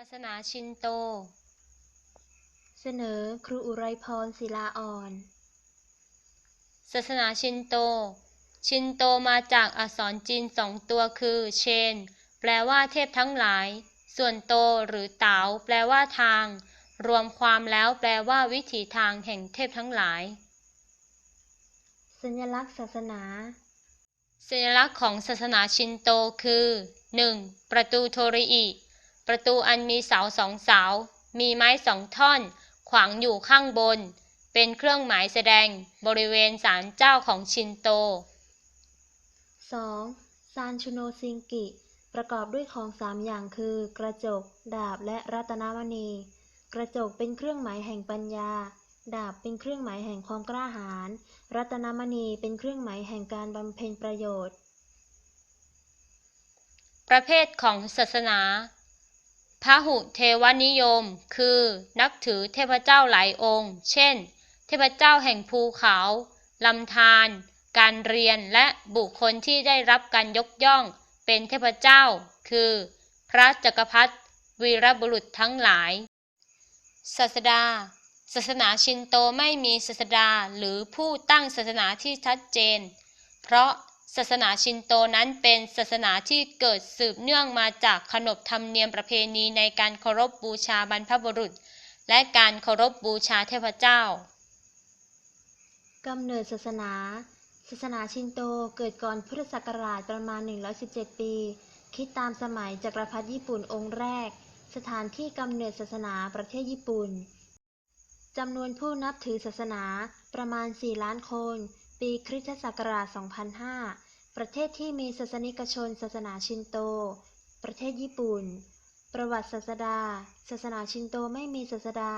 ศาสนาชินโต เสนอครูอุไรพรศิลาอ่อน ศาสนาชินโต ชินโตมาจากอักษรจีนสองตัวคือ เชน แปลว่าเทพทั้งหลาย ส่วนโตหรือเต๋าแปลว่าทาง รวมความแล้วแปลว่าวิถีทางแห่งเทพทั้งหลาย สัญลักษณ์ศาสนา สัญลักษณ์ของศาสนาชินโตคือ 1. ประตูโทริอิ ประตูอันมีเสาสองเสา มีไม้สองท่อน ขวางอยู่ข้างบน เป็นเครื่องหมายแสดงบริเวณศาลเจ้าของชินโต 2. ซานชุโนซิงกิ ประกอบด้วยของสามอย่างคือ กระจก ดาบและรัตนมณี กระจกเป็นเครื่องหมายแห่งปัญญา ดาบเป็นเครื่องหมายแห่งความกล้าหาญ รัตนมณีเป็นเครื่องหมายแห่งการบำเพ็ญประโยชน์ ประเภทของศาสนา พระหุเทวนิยม คือนับถือเทพเจ้าหลายองค์ เช่น เทพเจ้าแห่งภูเขาลำธารการเรียนและบุคคลที่ได้รับการยกย่องเป็นเทพเจ้า คือ พระจักรพรรดิวีรบุรุษทั้งหลาย ศาสดา ศาสนาชินโตไม่มีศาสดาหรือผู้ตั้งศาสนาที่ชัดเจน เพราะ ศาสนาชินโตนั้นเป็นศาสนาที่เกิดสืบเนื่องมาจากขนบธรรมเนียมประเพณีในการเคารพบูชาบรรพบุรุษ และการเคารพบูชาเทพเจ้ากำเนิดศาสนา ศาสนาชินโตเกิดก่อนพุทธศักราชประมาณ 117 ปี คิดตามสมัยจักรพรรดิญี่ปุ่นองค์แรก สถานที่กำเนิดศาสนาประเทศญี่ปุ่นจำนวนผู้นับถือศาสนาประมาณ 4 ล้านคน ปีคริสตศักราช 2005 ประเทศที่มีศาสนิกชนศาสนาชินโต ประเทศญี่ปุ่น ประวัติศาสดา ศาสนาชินโตไม่มีศาสดา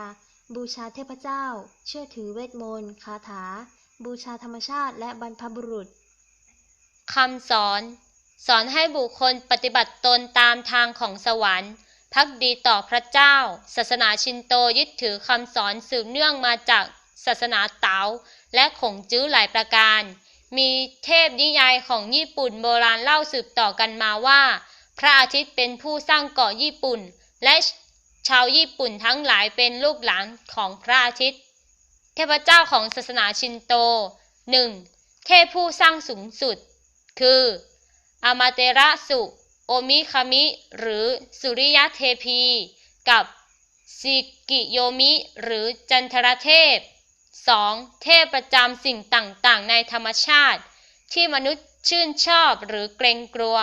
บูชาเทพเจ้า เชื่อถือเวทมนต์ คาถา บูชาธรรมชาติและบรรพบุรุษคำสอน สอนให้บุคคลปฏิบัติตนตามทางของสวรรค์พักดีต่อพระเจ้า ศาสนาชินโตยึดถือคำสอนสืบเนื่องมาจาก ศาสนาเต๋าและขงจื้อหลายประการ มีเทพนิยายของญี่ปุ่นโบราณเล่าสืบต่อกันมาว่า พระอาทิตย์เป็นผู้สร้างเกาะญี่ปุ่น และชาวญี่ปุ่นทั้งหลายเป็นลูกหลานของพระอาทิตย์ เทพเจ้าของศาสนาชินโต 1. เทพผู้สร้างสูงสุด คืออามาเตระสุโอมิคามิ หรือสุริยะเทพี กับซิกิโยมิ หรือจันทรเทพ 2. เทพประจำสิ่งต่างๆ ในธรรมชาติ ที่มนุษย์ชื่นชอบหรือเกรงกลัว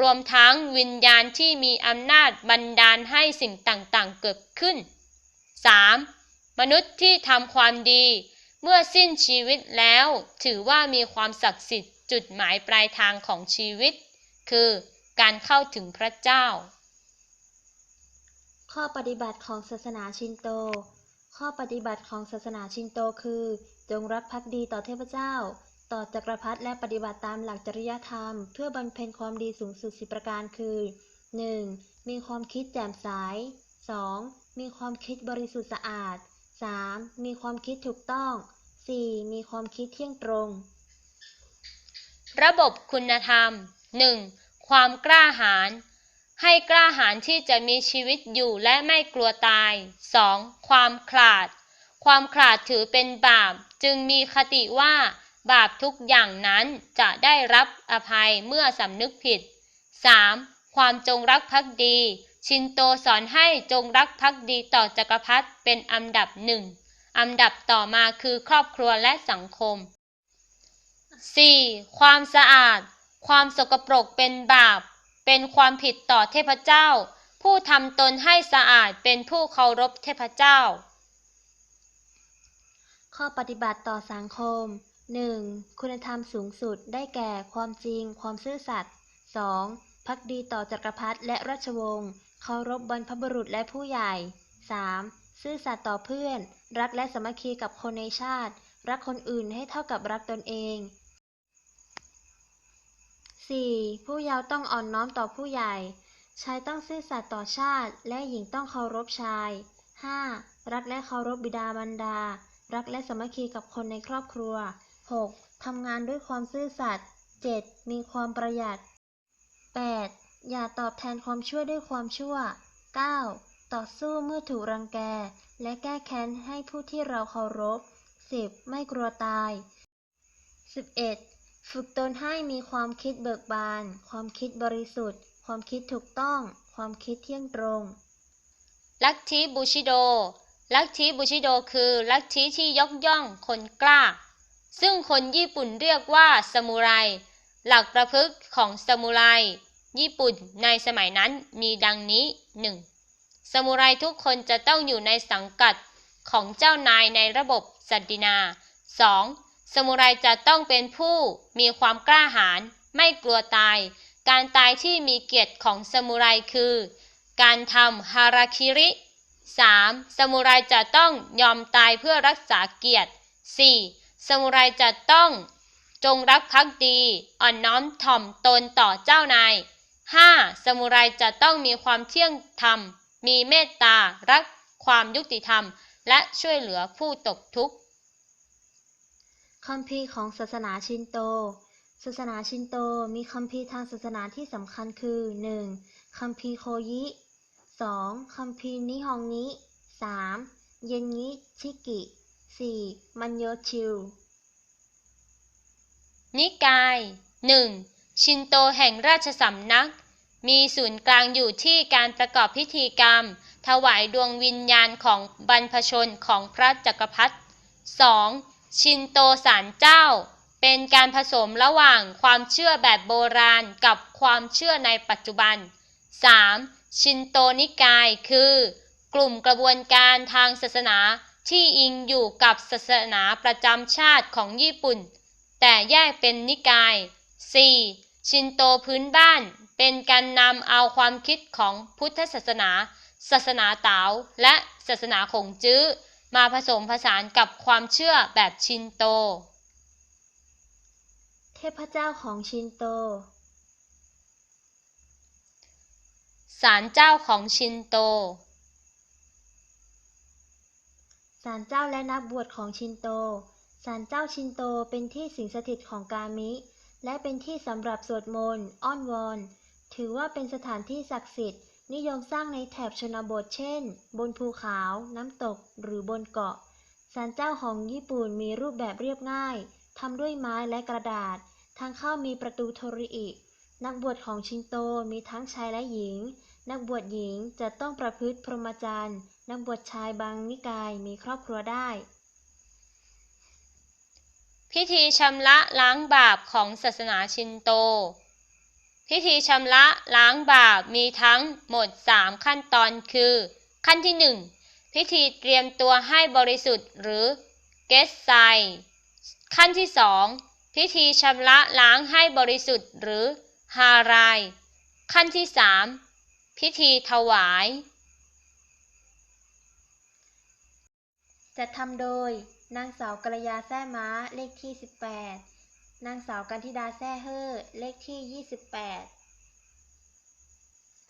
รวมทั้งวิญญาณที่มีอำนาจบันดาลให้สิ่งต่างๆ เกิดขึ้น 3. มนุษย์ที่ทำความดี เมื่อสิ้นชีวิตแล้ว ถือว่ามีความศักดิ์สิทธิ์จุดหมายปลายทางของชีวิต คือการเข้าถึงพระเจ้า ข้อปฏิบัติของศาสนาชินโต ข้อปฏิบัติของศาสนาชินโตคือ จงรักภักดีต่อเทพเจ้า ต่อจักรพรรดิและปฏิบัติตามหลักจริยธรรม เพื่อบำเพ็ญความดีสูงสุดสิประการคือ 1. มีความคิดแจ่มใส 2. มีความคิดบริสุทธิ์สะอาด 3. มีความคิดถูกต้อง 4. มีความคิดเที่ยงตรง ระบบคุณธรรม 1. ความกล้าหาญ ให้กล้าหาญที่จะมีชีวิตอยู่และไม่กลัวตาย 2. ความขลาด ความขลาดถือเป็นบาป จึงมีคติว่า บาปทุกอย่างนั้นจะได้รับอภัยเมื่อสำนึกผิด 3. ความจงรักภักดี ชินโตสอนให้จงรักภักดีต่อจักรพรรดิเป็นอันดับหนึ่งอันดับต่อมาคือครอบครัวและสังคม 4. ความสะอาด ความสกปรกเป็นบาป เป็นความผิดต่อเทพเจ้า ผู้ทำตนให้สะอาดเป็นผู้เคารพเทพเจ้า ข้อปฏิบัติต่อสังคม 1. คุณธรรมสูงสุดได้แก่ความจริง ความซื่อสัตย์ 2. พักดีต่อจักรพรรดิและราชวงศ์เคารพบรรพบุรุษและผู้ใหญ่ 3. ซื่อสัตย์ต่อเพื่อน รักและสามัคคีกับคนในชาติ รักคนอื่นให้เท่ากับรักตนเอง 4. ผู้เยาว์ต้องอ่อนน้อมต่อผู้ใหญ่ ชายต้องซื่อสัตย์ต่อชาติ และหญิงต้องเคารพชาย 5. รักและเคารพบิดามารดา รักและสามัคคีกับคนในครอบครัว 6. ทำงานด้วยความซื่อสัตย์ 7. มีความประหยัด 8. อย่าตอบแทนความชั่วด้วยความชั่ว 9. ต่อสู้เมื่อถูกรังแก และแก้แค้นให้ผู้ที่เราเคารพ 10. ไม่กลัวตาย 11. ฝึกตนให้มีความคิดเบิกบาน ความคิดบริสุทธิ์ ความคิดถูกต้อง ความคิดเที่ยงตรง ลัทธิบูชิโด ลัทธิบูชิโดคือลัทธิที่ยกย่องคนกล้า ซึ่งคนญี่ปุ่นเรียกว่าซามูไร หลักประพฤติของซามูไร ญี่ปุ่นในสมัยนั้นมีดังนี้ 1. ซามูไรทุกคนจะต้องอยู่ในสังกัดของเจ้านายในระบบสันตินา 2. ซามูไรจะต้องเป็นผู้มีความกล้าหาญไม่กลัวตาย การตายที่มีเกียรติของซามูไรคือ การทำฮาราคิริ 3. ซามูไรจะต้องยอมตายเพื่อรักษาเกียรติ 4. ซามูไรจะต้องจงรักภักดีอ่อนน้อมถ่อมตนต่อเจ้านาย 5. ซามูไรจะต้องมีความเที่ยงธรรม มีเมตตา รักความยุติธรรม และช่วยเหลือผู้ตกทุกข์ คัมภีร์ของศาสนาชินโต ศาสนาชินโตมีคัมภีร์ทางศาสนาที่สำคัญคือ 1. คัมภีร์โคยิ 2. คัมภีร์นิฮองงิ 3. เยนงิชิกิ 4. มันโยชิว นิกาย 1. ชินโตแห่งราชสำนัก มีศูนย์กลางอยู่ที่การประกอบพิธีกรรม ถวายดวงวิญญาณของบรรพชนของพระจักรพรรดิ 2. ชินโตสารเจ้า เป็นการผสมระหว่างความเชื่อแบบโบราณกับความเชื่อในปัจจุบัน 3. ชินโตนิกายคือ กลุ่มกระบวนการทางศาสนาที่อิงอยู่กับศาสนาประจำชาติของญี่ปุ่น แต่แยกเป็นนิกาย 4. ชินโตพื้นบ้าน เป็นการนำเอาความคิดของพุทธศาสนา ศาสนาเต๋าและศาสนาขงจื้อ มาผสมผสานกับความเชื่อแบบชินโต เทพเจ้าของชินโต ศาลเจ้าของชินโต ศาลเจ้าและนักบวชของชินโต ศาลเจ้าชินโตเป็นที่สิงสถิตของกามิ และเป็นที่สำหรับสวดมนต์ อ้อนวอน ถือว่าเป็นสถานที่ศักดิ์สิทธิ์ นิยมสร้างในแถบชนบทเช่น บนภูเขา น้ำตก หรือบนเกาะศาลเจ้าของญี่ปุ่นมีรูปแบบเรียบง่าย ทำด้วยไม้และกระดาษ ทางเข้ามีประตูโทริอิ นักบวชของชินโตมีทั้งชายและหญิง นักบวชหญิงจะต้องประพฤติพรหมจรรย์ นักบวชชายบางนิกายมีครอบครัวได้ พิธีชำระล้างบาปของศาสนาชินโต พิธีชำระล้างบาปมีทั้งหมด 3 ขั้นตอนคือ ขั้นที่ 1 พิธีเตรียมตัวให้บริสุทธิ์หรือเกสไซขั้นที่ 2 พิธีชำระล้างให้บริสุทธิ์หรือฮารายขั้นที่ 3 พิธีถวายจัดทำโดยนางสาวกระยาแซ่ม้าเลขที่ 18 นางสาวกันธิดาแซ่เฮ่อเลขที่ 28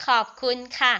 ขอบคุณค่ะ